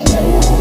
রবিবার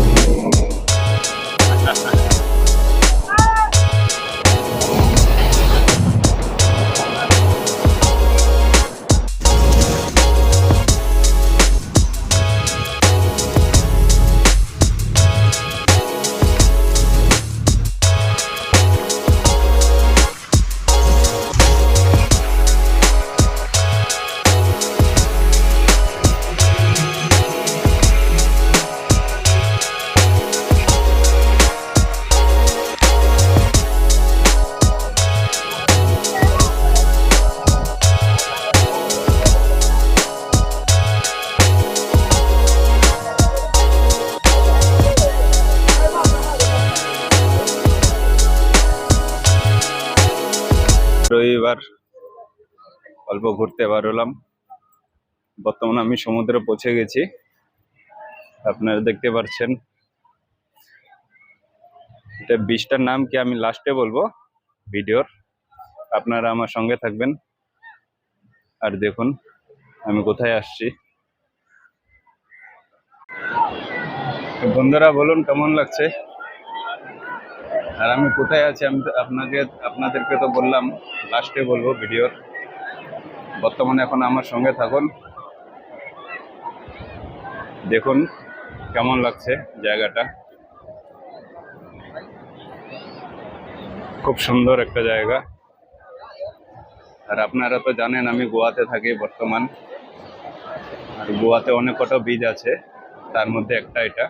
অল্প ঘুরতে বেরোলাম বর্তমানে আমি সমুদ্রে পৌঁছে গেছি। আপনারা দেখতে পাচ্ছেন এটা বীজটার নাম কি আমি লাস্টে বলব? ভিডিওর। আপনারা আমার সঙ্গে থাকবেন। আর দেখুন, আমি কোথায় আসছি। বন্ধুরা, বলুন কেমন লাগছে? আর আমি কোথায় আছি? আমি আপনাকে, আপনাদেরকে তো বললাম লাস্টে বলব ভিডিওর। বর্তমানে এখন আমার সঙ্গে থাকুন। দেখুন কেমন লাগছে জায়গাটা। খুব সুন্দর একটা জায়গা। আর আপনারা তো জানেন আমি গোয়াতে থাকি বর্তমান। আর গোয়াতে অনেক কটা বীজ আছে, তার মধ্যে একটা এটা।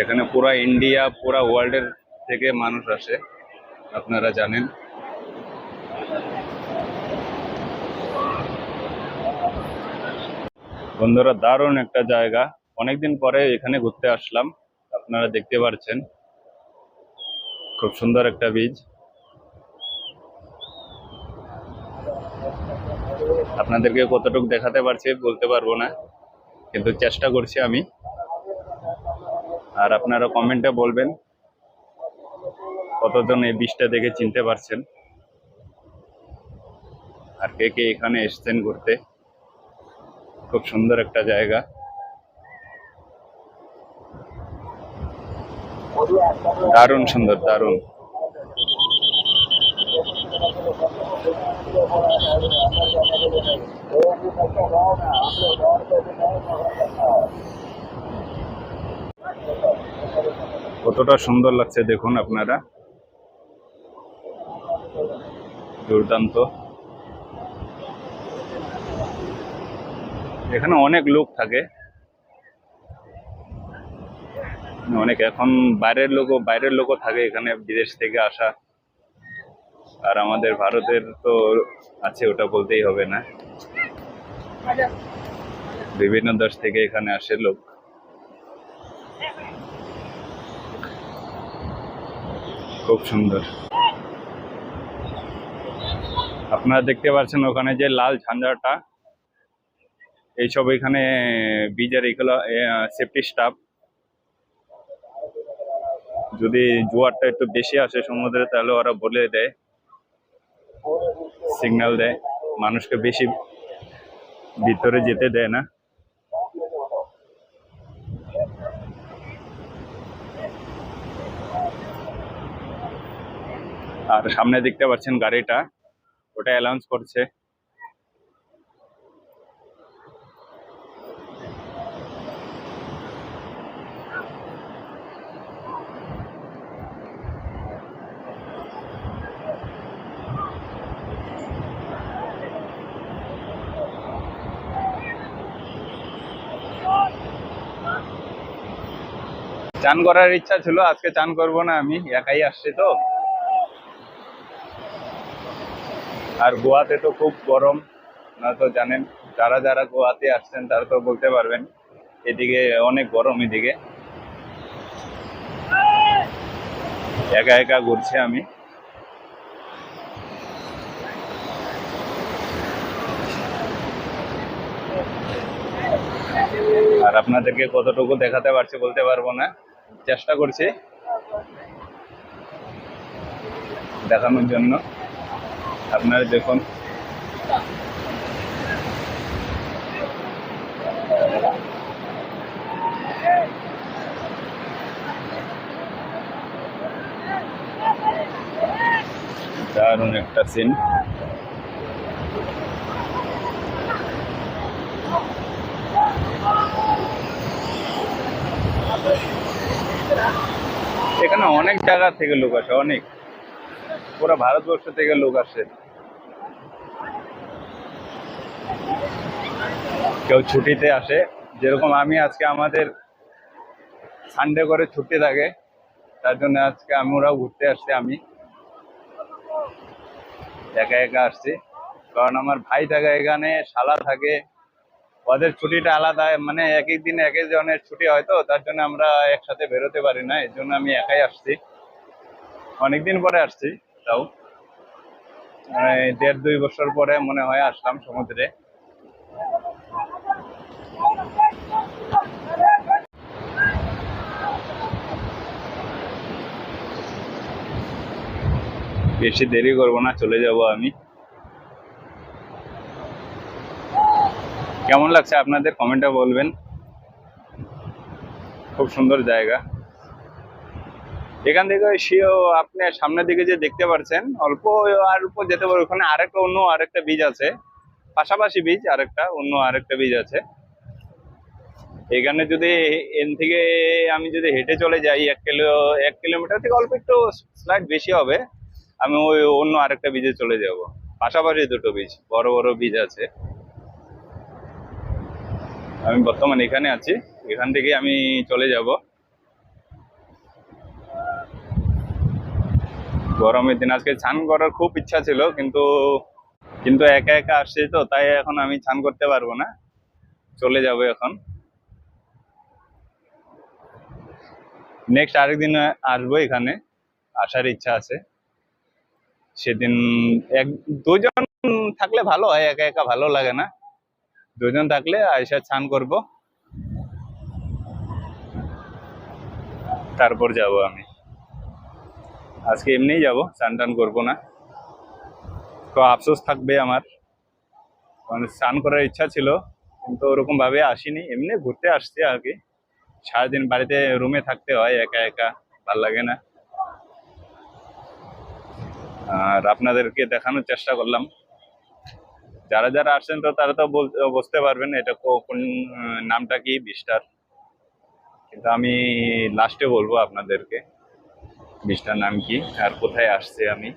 এখানে পুরা ইন্ডিয়া পুরা ওয়ার্ল্ডের থেকে মানুষ আসে, আপনারা জানেন। বন্ধুরা, দারুণ একটা জায়গা। অনেকদিন পরে এখানে ঘুরতে আসলাম, আপনারা দেখতে পাচ্ছেন খুব সুন্দর একটা বীজ আপনাদেরকে কতটুকু দেখাতে পারছি বলতে পারব না, কিন্তু চেষ্টা করছি আমি। আর আপনারা কমেন্টে বলবেন কতজন এই বীজটা দেখে চিনতে পারছেন? আর কে কে এখানে এসছেন ঘুরতে? খুব সুন্দর একটা জায়গা। দারুণ সুন্দর, দারুণ। কতটা সুন্দর লাগছে দেখুন আপনারা। দুর্দান্ত। এখানে অনেক লোক থাকে। অনেক এখন বাইরের লোকও বাইরের লোকও থাকে এখানে বিদেশ থেকে আসা। আর আমাদের ভারতের তো আছে, ওটা বলতেই হবে না। বিভিন্ন দেশ থেকে এখানে আসে লোক। খুব সুন্দর। আপনারা দেখতে পাচ্ছেন ওখানে যে লাল ঝান্ডাটা এইসব এখানে বীজের এগুলো সেফটি স্টাফ যদি জোয়ারটা একটু বেশি আসে সমুদ্রে, তাহলে ওরা বলে দেয় সিগন্যাল দেয়। মানুষকে বেশি ভিতরে যেতে দেয় না। আর সামনে দেখতে পাচ্ছেন গাড়িটা। ওটা অ্যালাউন্স করছে। চান করার ইচ্ছা ছিল, আজকে চান করব না আমি, একাই আসছি তো। আর গোয়াতে তো খুব গরম, না তো জানেন, যারা যারা গোয়াতে আসছেন তারা তো বলতে পারবেন, এদিকে অনেক গরম এদিকে। একা একা ঘুরছি আমি। আর আপনাদেরকে কতটুকু দেখাতে পারছি বলতে পারব না, চেষ্টা করছি দেখানোর জন্য। আপনারা দেখুন। দারুণ একটা সিন এখানে অনেক জায়গা থেকে লোক আসে, অনেক। পুরো ভারতবর্ষ থেকে লোক আসে। কেউ ছুটিতে আসে। যেরকম আমি আজকে আমাদের সানডে করে ছুটি থাকে, তার জন্য আজকে আমরাও ঘুরতে আসছি আমি। একা একা আসছি। কারণ আমার ভাই থাকে এখানে, শালা থাকে। ওদের ছুটিটা আলাদা মানে এক এক দিন এক এক জনের ছুটি হয় তো, তার জন্য আমরা একসাথে বেরোতে পারি না, এর জন্য আমি একাই আসছি। অনেকদিন পরে আসছি, তাও। দেড় দুই বছর পরে মনে হয় আসলাম সমুদ্রে। বেশি দেরি করব না, চলে যাব আমি। কেমন লাগছে আপনাদের? কমেন্টে বলবেন। খুব সুন্দর জায়গা। এখান থেকে শিও আপনি সামনের দিকে যে দেখতে পাচ্ছেন অল্প আর উপর যেতে পারবে ওখানে আরেকটা অন্য আরেকটা বীজ আছে। পাশাপাশি বীজ আরেকটা, অন্য আরেকটা বীজ আছে। এখানে যদি এন থেকে আমি যদি হেঁটে চলে যাই, এক কিলো, এক কিলোমিটার থেকে অল্প একটু স্লাইড বেশি হবে। আমি ওই অন্য আরেকটা বীজে চলে যাব। পাশাপাশি দুটো বীজ, বড় বড় বীজ আছে। আমি বর্তমানে এখানে আছি, এখান থেকে আমি চলে যাব। গরমের দিন, আজকে স্নান করার খুব ইচ্ছা ছিল, কিন্তু কিন্তু একা একা আসছি তো, তাই এখন আমি স্নান করতে পারব না। চলে যাব এখন। নেক্সট আরেকদিন আসব এখানে, আসার ইচ্ছা আছে। সেদিন এক, দুজন থাকলে ভালো হয়, একা একা ভালো লাগে না। দুজন থাকলে আয়সা স্নান করব। তারপর যাব আমি। আজকে এমনিই যাব স্নান টান করব না। তো আফসোস থাকবে আমার। মানে স্নান করার ইচ্ছা ছিল, কিন্তু ওরকম ভাবে আসিনি। এমনি ঘুরতে আসছি আর কি। সারাদিন বাড়িতে রুমে থাকতে হয়, একা একা, ভালো লাগে না। আর আপনাদেরকে দেখানোর চেষ্টা করলাম। যারা যারা আসছেন তো তারা তো বুঝতে পারবেন এটা কোন নামটা কি, বিস্টার। কিন্তু আমি লাস্টে বলব আপনাদেরকে, বিস্টার নাম কি, আর কোথায় আসছে আমি।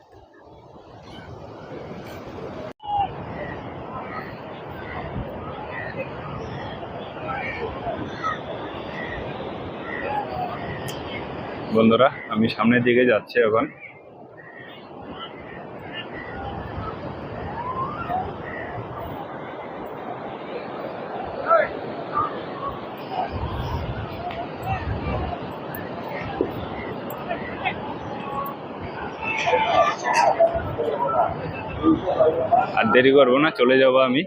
বন্ধুরা, আমি সামনের দিকে যাচ্ছি এখন। আর দেরি করব না চলে যাব আমি।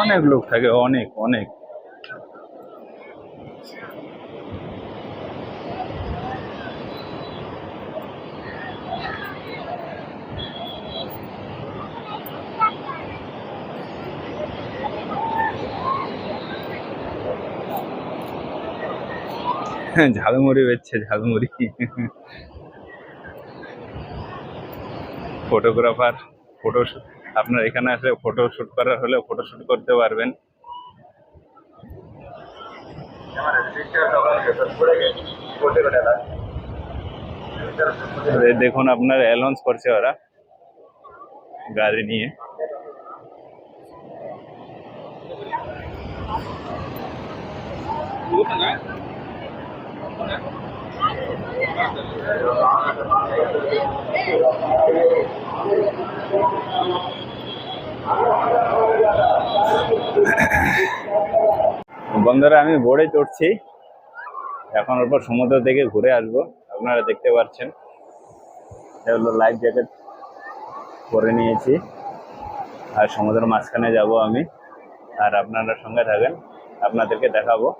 অনেক লোক থাকে অনেক অনেক। ঝালমুড়ি বেচছে, ঝালমুড়ি। ফটোগ্রাফার, ফটো আপনার এখানে আসলে ফটো শুট করার হলে ফটো শুট করতে পারবেন। দেখুন, আপনার অ্যালাউন্স করছে ওরা গাড়ি নিয়ে। বন্ধুরা, আমি বোর্ডে চড়ছি। এখন ওর সমুদ্র থেকে ঘুরে আসব। আপনারা দেখতে পাচ্ছেন। এটা লাইফ জ্যাকেট পরে নিয়েছি। আর সমুদ্রের মাঝখানে যাব আমি। আর আপনারা সঙ্গে থাকেন। আপনাদেরকে দেখাবো।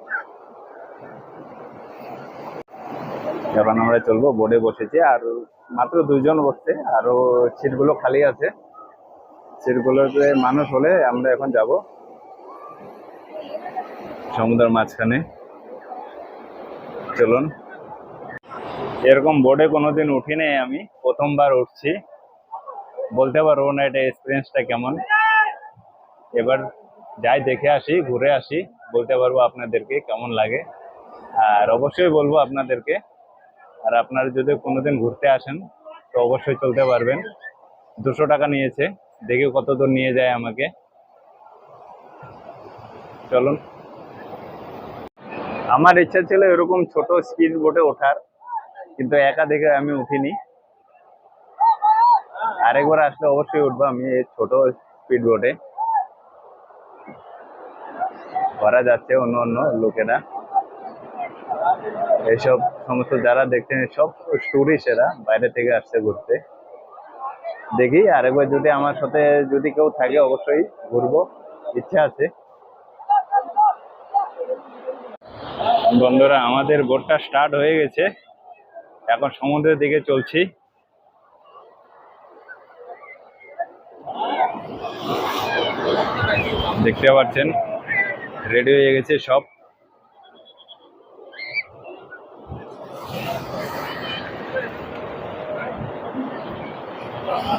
এখন আমরা চলবো বোর্ডে বসেছি আর মাত্র দুইজন বসছে আরও সিটগুলো খালি আছে। সিটগুলোতে মানুষ হলে আমরা এখন যাব। সমুদ্রের মাঝখানে। চলুন। এরকম বোর্ডে কোনোদিন উঠিনি আমি প্রথমবার উঠছি। বলতে পারব না এটা এক্সপিরিয়েন্সটা কেমন। এবার যাই দেখে আসি ঘুরে আসি বলতে পারব আপনাদেরকে কেমন লাগে। আর অবশ্যই বলব আপনাদেরকে আর আপনারা যদি কোনোদিন ঘুরতে আসেন, তো অবশ্যই চলতে পারবেন। দুশো টাকা নিয়েছে। দেখি কত দূর নিয়ে যায় আমাকে। চলুন। আমার ইচ্ছা ছিল এরকম ছোট স্পিড বোটে ওঠার, কিন্তু একা দেখে আমি উঠিনি। আরেকবার আসলে অবশ্যই উঠবো আমি এই ছোট স্পিড বোটে। করা যাচ্ছে অন্য অন্য লোকেরা। এইসব সমস্ত যারা দেখছেন, সব টুরিস্ট এরা বাইরে থেকে আসছে ঘুরতে। দেখি আরেকবার যদি আমার সাথে যদি কেউ থাকে অবশ্যই ঘুরবো, ইচ্ছা আছে। বন্ধুরা, আমাদের বোটটা স্টার্ট হয়ে গেছে। এখন সমুদ্রের দিকে চলছি। দেখতে পাচ্ছেন রেডি হয়ে গেছে সব।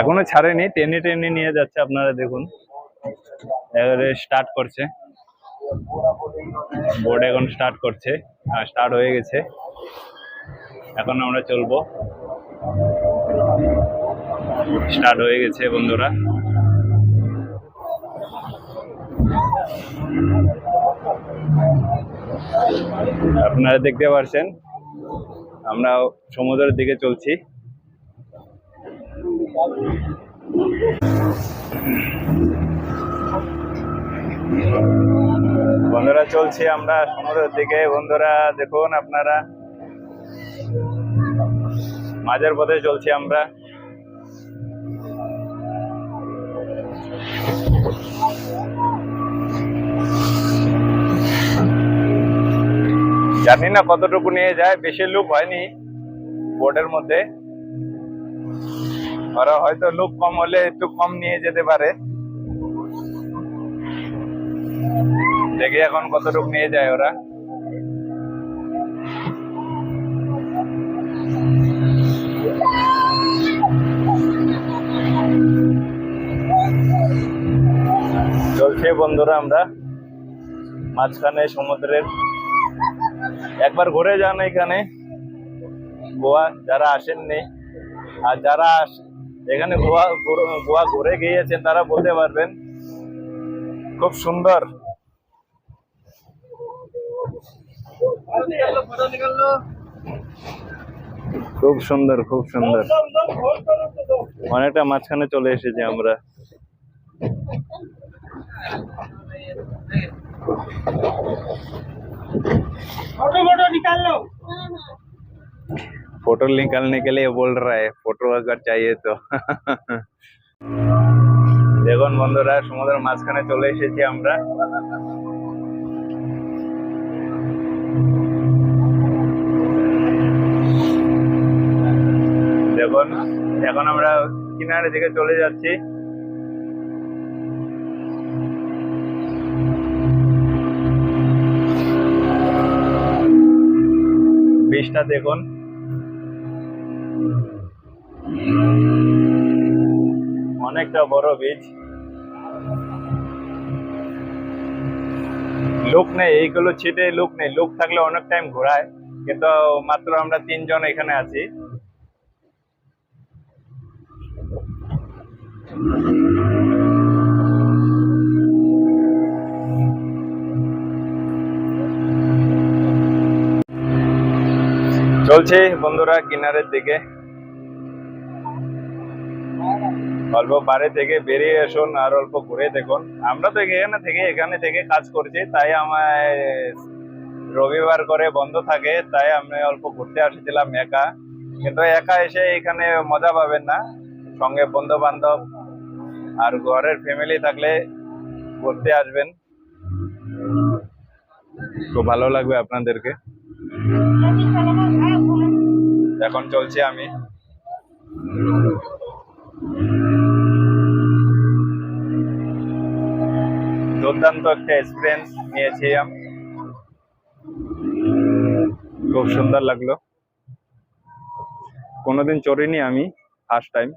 এখনও ছাড়েনি, টেনে টেনে নিয়ে যাচ্ছে আপনারা দেখুন। এবারে স্টার্ট করছে। বোর্ড এখন স্টার্ট করছে স্টার্ট হয়ে গেছে। এখন আমরা চলবো। স্টার্ট হয়ে গেছে বন্ধুরা। আপনারা দেখতে পাচ্ছেন আমরা সমুদ্রের দিকে চলছি। বন্ধুরা, চলছি আমরা সমুদ্রের দিকে। বন্ধুরা, দেখুন আপনারা। মাঝের পথে চলছি আমরা। জানি না কতটুকু নিয়ে যায়, বেশি লুক হয়নি বোর্ডের মধ্যে। ওরা হয়তো লুক কম হলে একটু কম নিয়ে যেতে পারে। দেখি এখন কতটুকু নিয়ে যায় ওরা। চলছে বন্ধুরা আমরা। মাঝখানে সমুদ্রের একবার ঘুরে যান এখানে। গোয়া যারা আসেননি, আর যারা যেখানে গোয়া গোয়া ঘুরে গিয়েছেন, তারা বলতে পারবেন, খুব সুন্দর। খুব সুন্দর খুব সুন্দর। অনেকটা মাঝখানে চলে এসেছি আমরা। ফটো ফটো নিকাল फोटो निकालने के लिए बोल रहा है फोटो अगर चाहिए तो দেখুন বন্ধুরা সমুদ্রের মাঝখানে চলে এসেছি আমরা দেখুন এখন আমরা কিনারে দিকে চলে যাচ্ছি বীজটা দেখুন অনেকটা বড় বীজ লোক নেই, এইগুলো ছিটে লোক নেই। লোক থাকলে অনেক টাইম ঘোরায়, কিন্তু মাত্র আমরা তিনজন এখানে আছি। চলছে বন্ধুরা কিনারের দিকে। অল্প পারে থেকে বেরিয়ে আসুন আর অল্প ঘুরে দেখুন। আমরা তো এখানে থেকে এখানে থেকে কাজ করছি, তাই আমায় রবিবার করে বন্ধ থাকে, তাই আমি অল্প ঘুরতে আসছিলাম একা। কিন্তু একা এসে এখানে মজা পাবেন না। সঙ্গে বন্ধু বান্ধব আর ঘরের ফ্যামিলি থাকলে ঘুরতে আসবেন। খুব ভালো লাগবে আপনাদেরকে। এখন চলছে আমি। দুর্দান্ত একটা এক্সপিরিয়েন্স নিয়েছি আমি। খুব সুন্দর লাগল। কোনোদিন চড়িনি আমি ফার্স্ট টাইম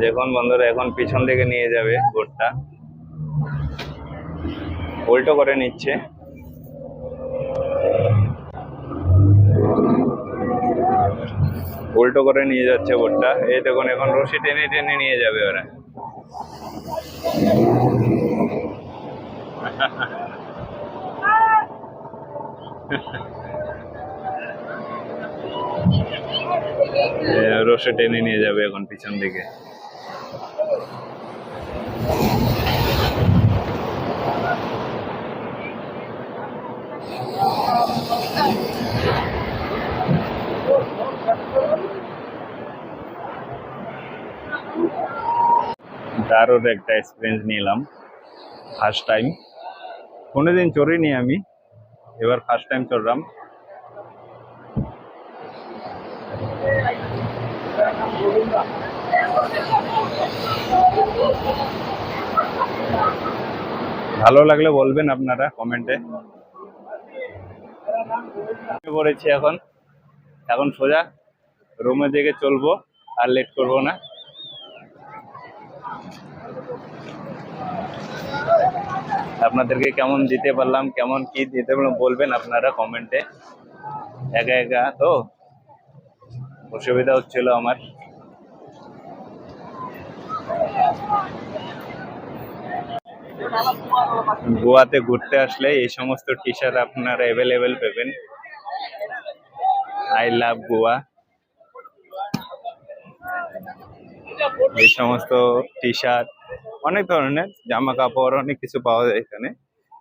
দেখুন বন্ধুরা, এখন পিছন দিকে নিয়ে যাবে বোটটা। উল্টো করে নিচ্ছে। উল্টো করে নিয়ে যাচ্ছে বোটটা। এই দেখুন, এখন রশি টেনে টেনে নিয়ে যাবে ওরা। রশি টেনে নিয়ে যাবে এখন পিছন দিকে। দারুণ একটা এক্সপিরিয়েন্স নিলাম ফার্স্ট টাইম কোনোদিন চড়িনি আমি, এবার ফার্স্ট টাইম চড়লাম। ভালো লাগলে বলবেন আপনারা কমেন্টে। পড়েছি এখন। এখন সোজা রুমে দিকে চলবো, আর লেট করব না। আপনাদেরকে কেমন দিতে পারলাম, কেমন কি দিতে পারলাম বলবেন আপনারা কমেন্টে একা একা তো? অসুবিধা হচ্ছিল আমার। গোয়াতে ঘুরতে আসলে এই সমস্ত টি শার্ট আপনারা অ্যাভেলেবেল পাবেন। আই লাভ গোয়া এই সমস্ত টি শার্ট অনেক ধরনের জামা কাপড় অনেক কিছু পাওয়া যায় এখানে।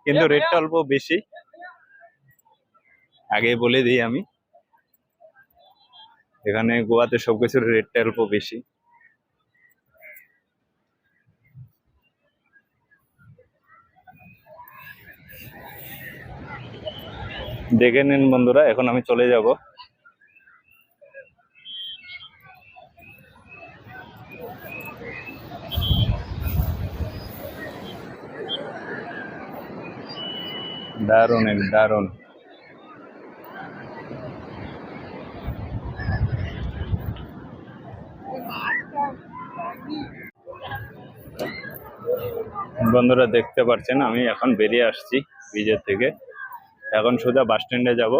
কিন্তু রেটটা অল্প বেশি। আগে বলে দিই আমি। এখানে গোয়াতে সবকিছুর রেটটা অল্প বেশি। দেখে নিন বন্ধুরা এখন আমি চলে যাব। দারুণ এক দারুণ। বন্ধুরা দেখতে পাচ্ছেন, আমি এখন বেরিয়ে আসছি ব্রিজের থেকে। এখন সোজা বাস স্ট্যান্ডে যাব।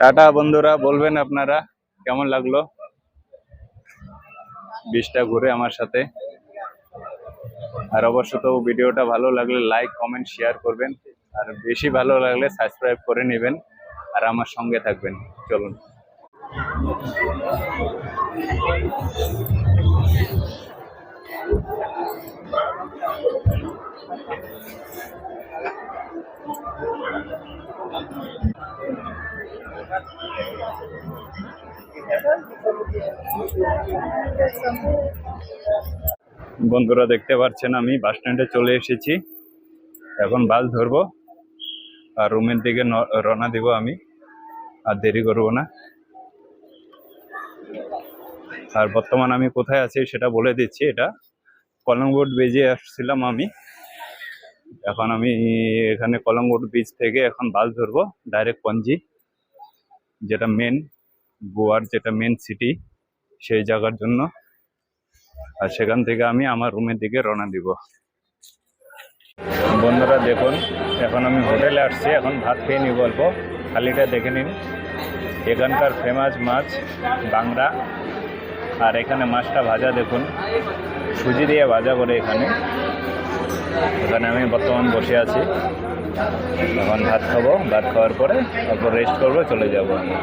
টাটা বন্ধুরা, বলবেন আপনারা? কেমন লাগল? বিচটা ঘুরে আমার সাথে। আর অবশ্য তো ভিডিওটা ভালো লাগলে লাইক কমেন্ট শেয়ার করবেন। আর বেশি ভালো লাগলে সাবস্ক্রাইব করে নেবেন। আর আমার সঙ্গে থাকবেন। চলুন। বন্ধুরা দেখতে পাচ্ছেন আমি, বাস স্ট্যান্ডে চলে এসেছি। এখন বাস ধরবো, আর রুমের দিকে রওনা দিব আমি, আর দেরি করব না। আর বর্তমান আমি কোথায় আছি সেটা বলে দিচ্ছি, এটা কলমবোর্ড বেজে আসছিলাম আমি। এখন আমি এখানে কলমবোর্ড বিচ থেকে এখন বাস ধরবো, ডাইরেক্ট পঞ্জি, যেটা মেন গোয়ার যেটা মেন সিটি সেই জায়গার জন্য। আর সেখান থেকে আমি আমার রুমের দিকে রওনা দিব। বন্ধুরা, দেখুন, এখন আমি হোটেলে আসছি। এখন ভাত খেয়ে নিব অল্প। থালিটা দেখে নিন। এখানকার ফেমাস মাছ বাংলা আর এখানে মাছটা ভাজা, দেখুন। সুজি দিয়ে ভাজা করে এখানে। এখানে আমি বর্তমান বসে আছি। এখন ভাত খাব, ভাত খাওয়ার পরে তারপর রেস্ট করব, চলে যাব। আমি